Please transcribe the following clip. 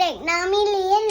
เด็กน้ำมิลิน